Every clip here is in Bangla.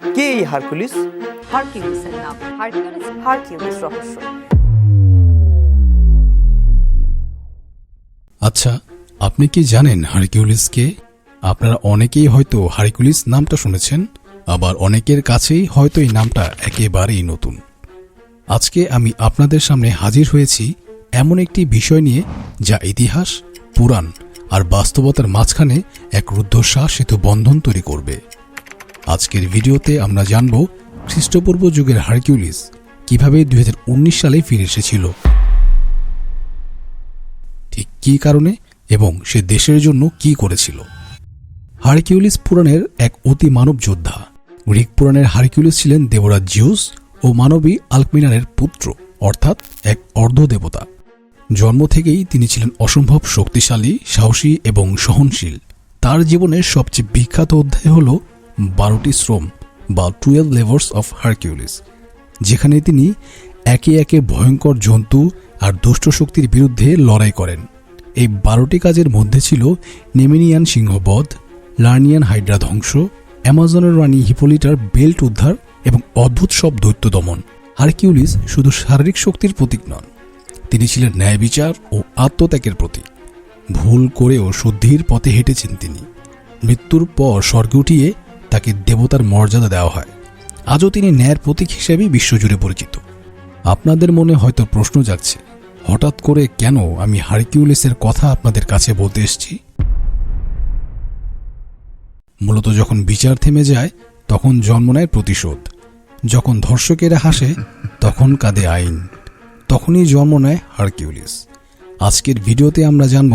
কে এই হারকুলিস? হারকিউলিসের নাম। হারকিউলিস হারকিউলিস রহস্য। আচ্ছা আপনি কি জানেন হারকিউলিসকে? আপনারা অনেকেই হয়তো হারকিউলিস নামটা শুনেছেন আবার অনেকের কাছেই হয়তো এই নামটা একেবারেই নতুন। আজকে আমি আপনাদের সামনে হাজির হয়েছি এমন একটি বিষয় নিয়ে যা ইতিহাস পুরাণ আর বাস্তবতার মাঝখানে এক রুদ্ধশ্বাস সেতু বন্ধন তৈরি করবে। আজকের ভিডিওতে আমরা জানব খ্রিস্টপূর্ব যুগের হারকিউলিস কীভাবে দুই হাজার উনিশ সালে ফিরে এসেছিল। ঠিক কী কারণে এবং সে দেশের জন্য কি করেছিল? হারকিউলিস পুরাণের এক অতি মানব যোদ্ধা। গ্রিক পুরাণের হারকিউলিস ছিলেন দেবরাজ জিউস ও মানবী আলকমিনারের পুত্র, অর্থাৎ এক অর্ধদেবতা জন্ম থেকেই তিনি ছিলেন অসম্ভব শক্তিশালী, সাহসী এবং সহনশীল। তার জীবনের সবচেয়ে বিখ্যাত অধ্যায় হল বারোটি শ্রম বা টুয়েলভ লেভার্স অফ হারকিউলিস যেখানে তিনি একে একে ভয়ঙ্কর জন্তু আর দুষ্ট শক্তির বিরুদ্ধে লড়াই করেন। এই বারোটি কাজের মধ্যে ছিল নেমিনিয়ান সিংহবধ, লার্নিয়ান হাইড্রা ধ্বংস, অ্যামাজনের রানী হিপোলিটার বেল্ট উদ্ধার এবং অদ্ভুত সব দৈত্য দমন। হারকিউলিস শুধু শারীরিক শক্তির প্রতীক নন, তিনি ছিলেন ন্যায় বিচার ও আত্মত্যাগের প্রতীক। ভুল করেও শুদ্ধির পথে হেঁটেছেন তিনি। মৃত্যুর পর স্বর্গে উঠিয়ে তাকে দেবতার মর্যাদা দেওয়া হয়। আজও তিনি ন্যায়ের প্রতীক হিসেবেই বিশ্বজুড়ে পরিচিত। আপনাদের মনে হয়তো প্রশ্ন জাগছে, হঠাৎ করে কেন আমি হারকিউলিসের কথা আপনাদের কাছে বলতে এসেছি? মূলত যখন বিচার থেমে যায়, তখন জন্ম নেয় প্রতিশোধ। যখন ধর্ষকেরা হাসে, তখন কাঁদে আইন। তখনই জন্ম নেয় হারকিউলিস। আজকের ভিডিওতে আমরা জানব,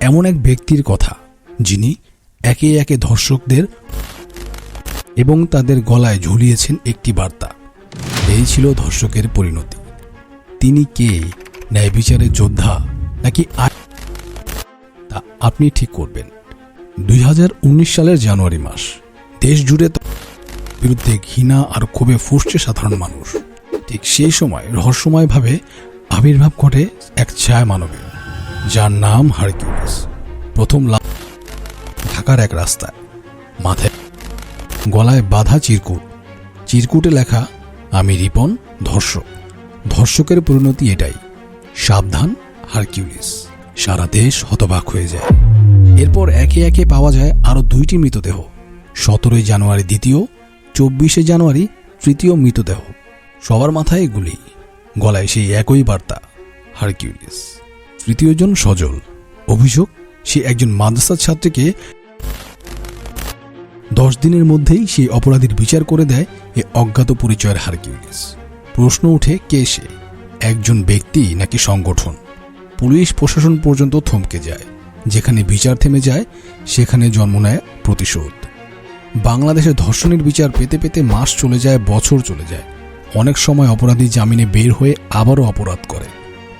এমন এক ব্যক্তির কথা, যিনি একে একে ধর্ষকদের এবং তাদের গলায় ঝুলিয়েছেন একটি বার্তা। এই ছিল ধর্ষকের পরিণতি। তিনি কে? ন্যায় বিচারের যোদ্ধা নাকি তা আপনি ঠিক করবেন। দুই হাজার উনিশ সালের জানুয়ারি মাস। দেশ জুড়ে বিরুদ্ধে ঘৃণা আর ক্ষোভে ফুসছে সাধারণ মানুষ। ঠিক সেই সময় রহস্যময়ভাবে আবির্ভাব ঘটে এক ছায়া মানবের যার নাম হারকিউলিস। প্রথম লা- ঢাকার এক রাস্তায়। মাথায় গলায় বাঁধা চিরকুট। চিরকুটে লেখা, আমি রিপন, ধর্ষক। ধর্ষকের পরিণতি এটাই। সাবধান, হারকিউলিস। সারা দেশ হতবাক হয়ে যায়। এরপর একে একে পাওয়া যায় আরও দুইটি মৃতদেহ। সতেরোই জানুয়ারি দ্বিতীয়, চব্বিশে জানুয়ারি তৃতীয় মৃতদেহ। সবার মাথায় গুলি। গলায় সেই একই বার্তা, হারকিউলিস। তৃতীয়জন সজল। অভিযোগ, সে একজন মাদ্রাসার ছাত্রীকে দশ দিনের মধ্যেই সেই অপরাধীর বিচার করে দেয় এ অজ্ঞাত পরিচয়ের হারকিউলিস। প্রশ্ন উঠে কে সে? একজন ব্যক্তি নাকি সংগঠন? পুলিশ প্রশাসন পর্যন্ত থমকে যায়। যেখানে বিচার থেমে যায়, সেখানে জন্ম নেয় প্রতিশোধ। বাংলাদেশে ধর্ষণের বিচার পেতে পেতে মাস চলে যায়, বছর চলে যায়। অনেক সময় অপরাধী জামিনে বের হয়ে আবারও অপরাধ করে।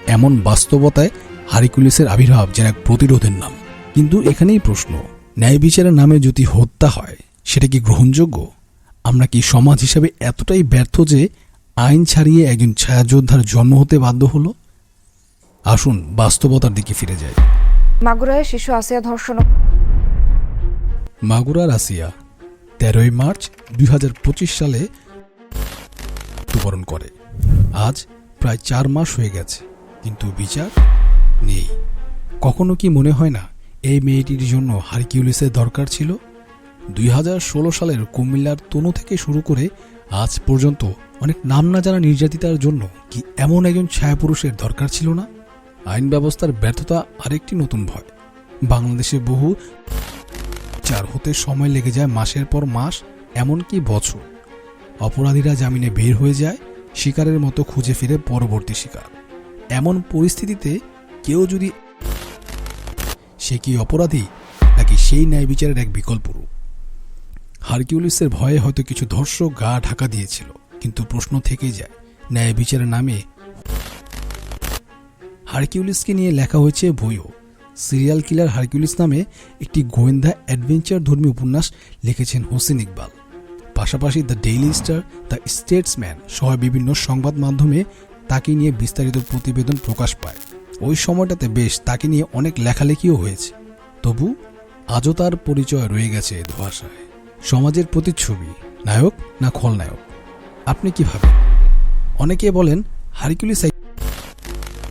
এমন বাস্তবতায় হারিকুলিসের আবির্ভাব যেন এক প্রতিরোধের নাম। কিন্তু এখানেই প্রশ্ন, ন্যায় বিচারের নামে যদি হত্যা হয় সেটা কি গ্রহণযোগ্য? আমরা কি সমাজ হিসাবে এতটাই ব্যর্থ যে আইন ছাড়িয়ে একজন ছায়াযোদ্ধার জন্ম হতে বাধ্য হলো? আসুন বাস্তবতার দিকে ফিরে যাই। মাগুরায় শিশু আসিয়া ধর্ষণ। মাগুরা রাশিয়া তেরোই মার্চ দুই হাজার পঁচিশ সালে মৃত্যুবরণ করে। আজ প্রায় চার মাস হয়ে গেছে কিন্তু বিচার নেই। কখনো কি মনে হয় না এই মেয়েটির জন্য হারকিউলিসের দরকার ছিল? দুই হাজার ষোলো সালের কুমিল্লার তনু থেকে শুরু করে আজ পর্যন্ত অনেক নাম না জানা নির্যাতিতার জন্য কি এমন একজন ছায়াপুরুষের দরকার ছিল না? আইন ব্যবস্থার ব্যর্থতা আরেকটি নতুন ভয়। বাংলাদেশে বহু চার হতে সময় লেগে যায় মাসের পর মাস, এমনকি বছর। অপরাধীরা জামিনে বের হয়ে যায়, শিকারের মতো খুঁজে ফিরে পরবর্তী শিকার। এমন পরিস্থিতিতে কেউ যদি সে কি অপরাধী, নাকি সেই ন্যায় বিচারের এক বিকল্প রূপ? হারকিউলিসের ভয়ে হয়তো কিছু ধর্ষক গা ঢাকা দিয়েছিল, কিন্তু প্রশ্ন থেকেই যায়, ন্যায় বিচারের নামে। হারকিউলিসকে নিয়ে লেখা হয়েছে বইও। সিরিয়াল কিলার হারকিউলিস নামে একটি গোয়েন্দা অ্যাডভেঞ্চার ধর্মী উপন্যাস লিখেছেন হোসেন ইকবাল। পাশাপাশি the Daily Star, the Statesman সহ বিভিন্ন সংবাদ মাধ্যমে তাকে নিয়ে বিস্তারিত প্রতিবেদন প্রকাশ পায়। ওই সময়টাতে বেশ তাকে নিয়ে অনেক লেখালেখিও হয়েছে। তবু আজও তার পরিচয় রয়ে গেছে ধোয়াশায়। সমাজের প্রতিচ্ছবি, নায়ক না খলনায়ক? আপনি কি ভাবেন? অনেকে বলেন হারিকুলিস এক-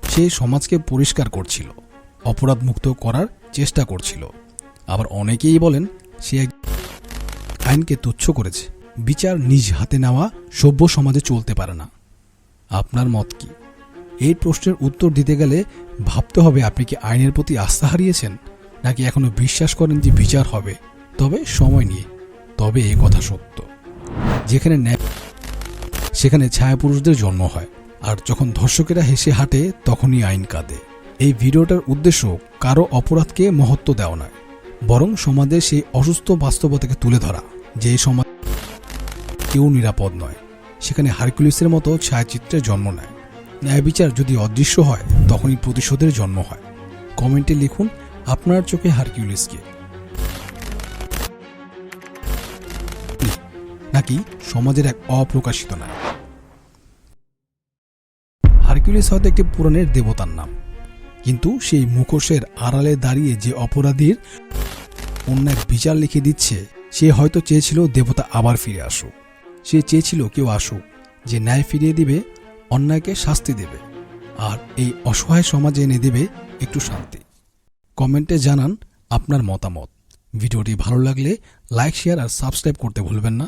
সে সমাজকে পরিষ্কার করছিল অপরাধ মুক্ত করার চেষ্টা করছিল। আবার অনেকেই বলেন, সে এক আইনকে তুচ্ছ করেছে। বিচার নিজ হাতে নেওয়া সভ্য সমাজে চলতে পারে না। আপনার মত কি? এই প্রশ্নের উত্তর দিতে গেলে ভাবতে হবে, আপনি কি আইনের প্রতি আস্থা হারিয়েছেন? নাকি এখনও বিশ্বাস করেন যে বিচার হবে? তবে সময় নিয়ে। তবে এ কথা সত্য। যেখানে ন্যায়, সেখানে ছায়াপুরুষদের জন্ম হয়। আর যখন ধর্ষকেরা হেসে হাঁটে, তখনই আইন কাঁদে। এই ভিডিওটার উদ্দেশ্য কারও অপরাধকে মহত্ব দেওয়া নয়, বরং সমাজের সেই অসুস্থ বাস্তবতাকে তুলে ধরা, যে সমাজ কেউ নিরাপদ নয়। সেখানে হারকুলিসের মতো ছায়াচিত্রের জন্ম নেয়। ন্যায় বিচার যদি অদৃশ্য হয়, তখনই প্রতিশোধের জন্ম হয়। কমেন্টে লিখুন, আপনার চোখে হারকিউলিসকে। নাকি সমাজের এক অপ্রকাশিত নায়ক হারকিউলিস হয়তো একটি পুরাণের দেবতার নাম। কিন্তু সেই মুখোশের আড়ালে দাঁড়িয়ে যে অপরাধীর অন্যায় বিচার লিখে দিচ্ছে, সে হয়তো চেয়েছিল দেবতা আবার ফিরে আসুক। সে চেয়েছিল কেউ আসুক, যে ন্যায় ফিরিয়ে দিবে, অন্যায়কে শাস্তি দেবে, আর এই অসহায় সমাজে এনে দেবে একটু শান্তি। কমেন্টে জানান আপনার মতামত। ভিডিওটি ভালো লাগলে লাইক, শেয়ার আর সাবস্ক্রাইব করতে ভুলবেন না।